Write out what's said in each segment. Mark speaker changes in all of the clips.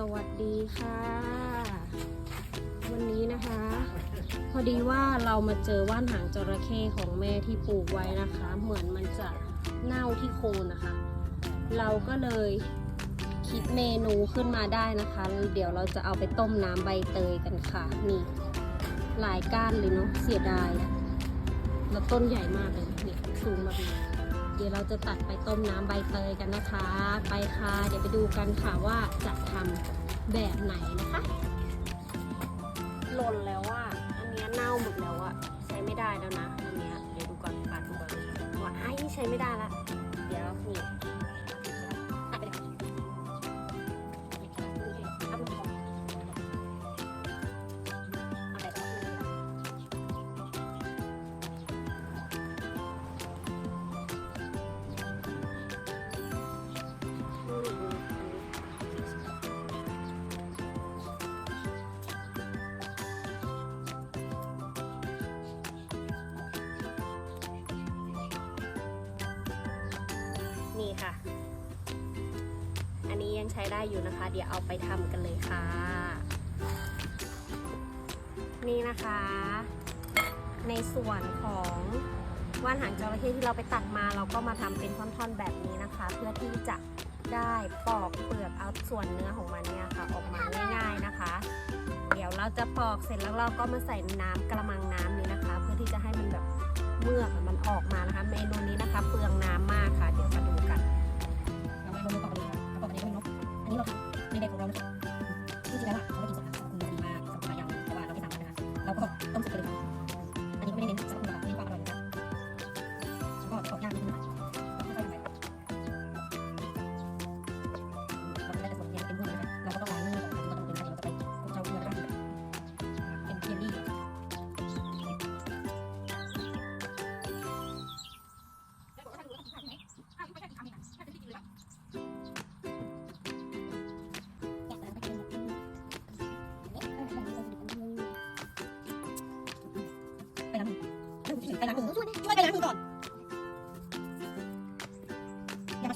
Speaker 1: สวัสดีค่ะ วันนี้นะคะ พอดีว่าเรามาเจอว่านหางจระเข้ของแม่ที่ปลูกไว้นะคะ เหมือนมันจะเน่าที่โคนนะคะ เราก็เลยคิดเมนูขึ้นมาได้นะคะ เดี๋ยวเราจะเอาไปต้มน้ำใบเตยกันค่ะ นี่ หลายก้านเลยเนาะเสียดายอะแล้วต้นใหญ่มากเลยนี่ยสูงแบบนี้ เดี๋ยวเราจะตัดไปต้มน้ำใบเตยกันนะคะ ไปค่ะ เดี๋ยวไปดูกันค่ะว่าจะทำแบบไหนนะคะหล่นแล้วว่าอันเนี้ยเน่าหมดแล้วอะใช้ไม่ได้แล้วนะ อันเนี้ยเดี๋ยวดูก่อนปัดดูก่อนว่าไอ้ใช้ไม่ได้ละ เดี๋ยวนี่ นี่ค่ะ อันนี้ยังใช้ได้อยู่นะคะ เดี๋ยวเอาไปทำกันเลยค่ะ นี่นะคะ ในส่วนของว่านหางจระเข้ที่เราไปตัดมา เราก็มาทำเป็นท่อนๆแบบนี้นะคะ เพื่อที่จะได้ปอกเปลือกเอาส่วนเนื้อของมันเนี่ยค่ะ ออกมาง่ายๆนะคะ เดี๋ยวเราจะปอกเสร็จแล้วเราก็มาใส่น้ำกระมังน้ำนี้นะคะ เพื่อที่จะให้มันแบบเมือกอมันออกมานะคะ เมนูนี้นะคะ เปลืองน้ำมา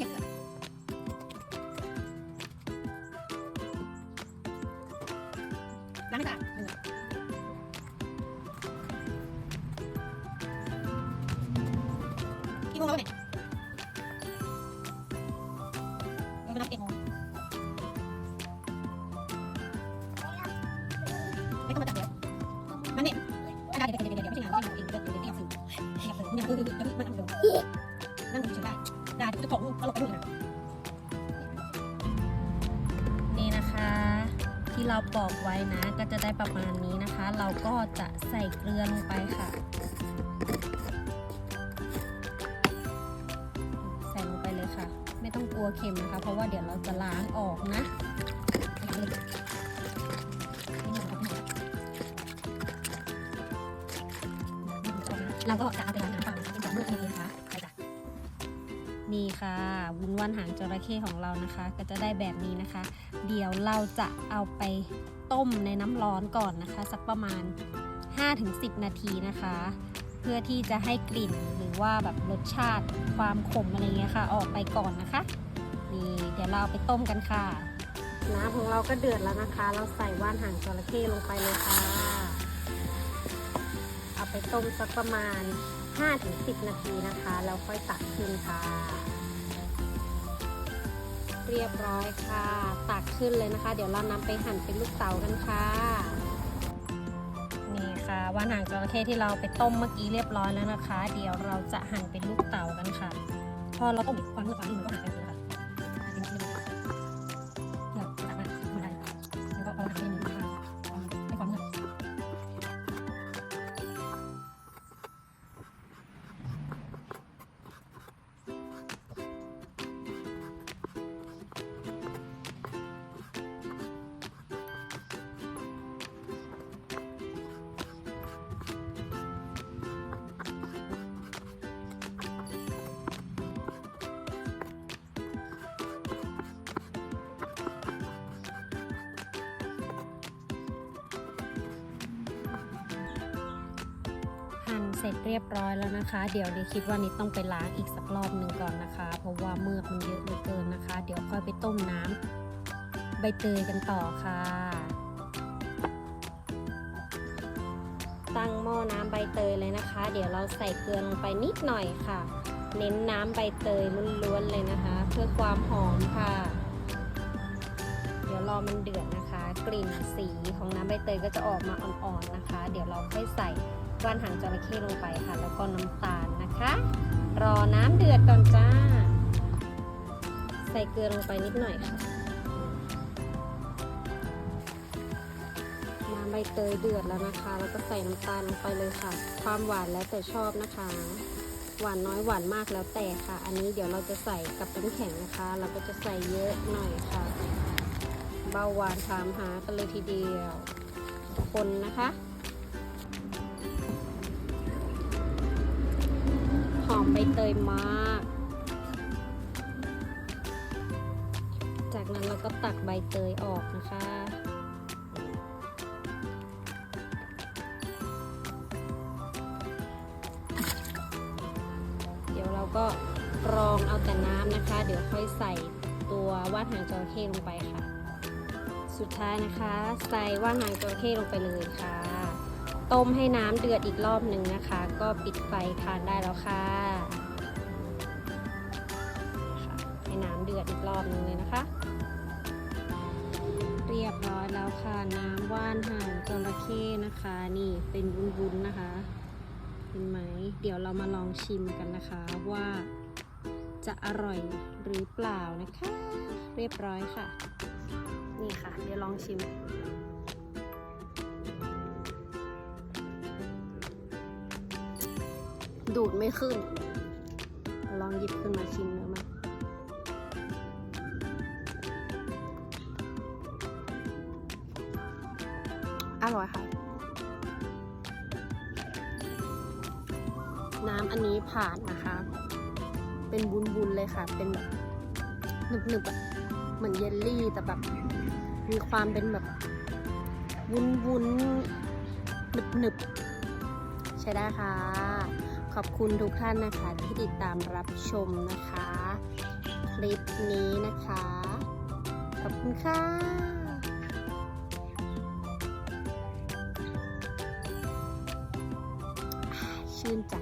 Speaker 2: อย่า นี่ยเราไปนับเอ็ดโมงไม่ต้องมาจับเดี๋ยวมันเนี่ยอาจารย์เดี๋ยวเดี๋ยวเดี๋ยวไม่ใช่งานไม่ใช่งานเองเดี๋ยวเดี๋ยวเดี๋ยวสื่ออยากสื่อเนี่ยคือคือมันทำเดี๋ยวนั่งดูเฉยได้ได้จะถกลูกตลกไปด้วยนะ
Speaker 1: นี่นะคะ ที่เราปอกไว้นะ ก็จะได้ประมาณนี้นะคะ เราก็จะใส่เกลือลงไปค่ะ ใส่ลงไปเลยค่ะ ไม่ต้องกลัวเค็มนะคะ เพราะว่าเดี๋ยวเราจะล้างออกนะ
Speaker 2: เราก็จะเอาไปล้างน้ำเปล่าเป็นแบบมือเองนะคะ
Speaker 1: นี่ค่ะวุ้นว่านหางจระเข้ของเรานะคะ ก็จะได้แบบนี้นะคะ เดี๋ยวเราจะเอาไปต้มในน้ำร้อนก่อนนะคะ สักประมาณ 5-10 นาทีนะคะ เพื่อที่จะให้กลิ่นหรือว่าแบบรสชาติความขมอะไรเงี้ยค่ะ ออกไปก่อนนะคะนี่เดี๋ยวเราเอาไปต้มกันค่ะ น้ำของเราก็เดือดแล้วนะคะ เราใส่ว่านหางจระเข้ลงไปเลยค่ะ ไปต้มสักประมาณ 5-10 นาทีนะคะแล้วค่อยตักขึ้นค่ะ เรียบร้อยค่ะ ตักขึ้นเลยนะคะ เดี๋ยวเรานำไปหั่นเป็นลูกเต๋ากันค่ะ นี่ค่ะว่านหางจระเข้ที่เราไปต้มเมื่อกี้เรียบร้อยแล้วนะคะ เดี๋ยวเราจะหั่นเป็นลูกเต๋ากันค่ะ พอเราต้ม
Speaker 2: ความมือฟ้านี่มันก็หายไปเลยค่ะเป็น เส
Speaker 1: ร็จเรียบร้อยแล้วนะคะ เดี๋ยวเดี๋ยวคิดว่านิดต้องไปล้างอีกสักรอบหนึ่งก่อนนะคะ เพราะว่าเมือกมันเยอะเหลือเกินนะคะ เดี๋ยวค่อยไปต้มน้ำใบเตยกันต่อค่ะ ตั้งหม้อน้ำใบเตยเลยนะคะ เดี๋ยวเราใส่เกลือลงไปนิดหน่อยค่ะ เน้นน้ำใบเตยล้วนๆเลยนะคะ เพื่อความหอมค่ะ เดี๋ยวรอมันเดือดนะคะ กลิ่นสีของน้ำใบเตยก็จะออกมาอ่อนๆนะคะ เดี๋ยวเราค่อยใส่ ว่านหางจระเข้ลงไปค่ะ แล้วก็น้ำตาลนะคะ รอน้ำเดือดก่อนจ้า ใส่เกลือลงไปนิดหน่อยค่ะน้ำใบเตยเดือดแล้วนะคะ แล้วก็ใส่น้ำตาลลงไปเลยค่ะ ความหวานแล้วแต่ชอบนะคะ หวานน้อยหวานมากแล้วแต่ค่ะ อันนี้เดี๋ยวเราจะใส่กับน้ำแข็งนะคะ เราก็จะใส่เยอะหน่อยค่ะ เบาหวานถามหากันเลยทีเดียวคนนะคะ ใบเตยมาก จากนั้นเราก็ตักใบเตยออกนะคะ เดี๋ยวเราก็กรองเอาแต่น้ำนะคะ เดี๋ยวค่อยใส่ตัวว่านหางจระเข้ลงไปค่ะ สุดท้ายนะคะ ใส่ว่านหางจระเข้ลงไปเลยค่ะต้มให้น้ำเดือดอีกรอบหนึ่งนะคะ ก็ปิดไฟทานได้แล้วค่ะค่ะ อดอีกรอบนึงเลยนะคะ เรียบร้อยแล้วค่ะน้ำว่านหางจระเข้นะคะ นี่เป็นวุ้นๆนะคะเห็นไหม เดี๋ยวเรามาลองชิมกันนะคะว่าจะอร่อยหรือเปล่านะคะ เรียบร้อยค่ะ นี่ค่ะ เดี๋ยวลองชิมดูดไม่ขึ้น ลองหยิบขึ้นมาชิม เนื้อยค่ะ น้ำอันนี้ผ่านนะคะ เป็นบุนๆเลยค่ะ เป็นแบบหนึบๆอะเหมือนเยลลี่แต่แบบ มีความเป็นแบบวุ้นๆหนึบๆ ใช้ได้ค่ะ ขอบคุณทุกท่านนะคะ ที่ติดตามรับชมนะคะ คลิปนี้นะคะ ขอบคุณค่ะ ชื่นใจ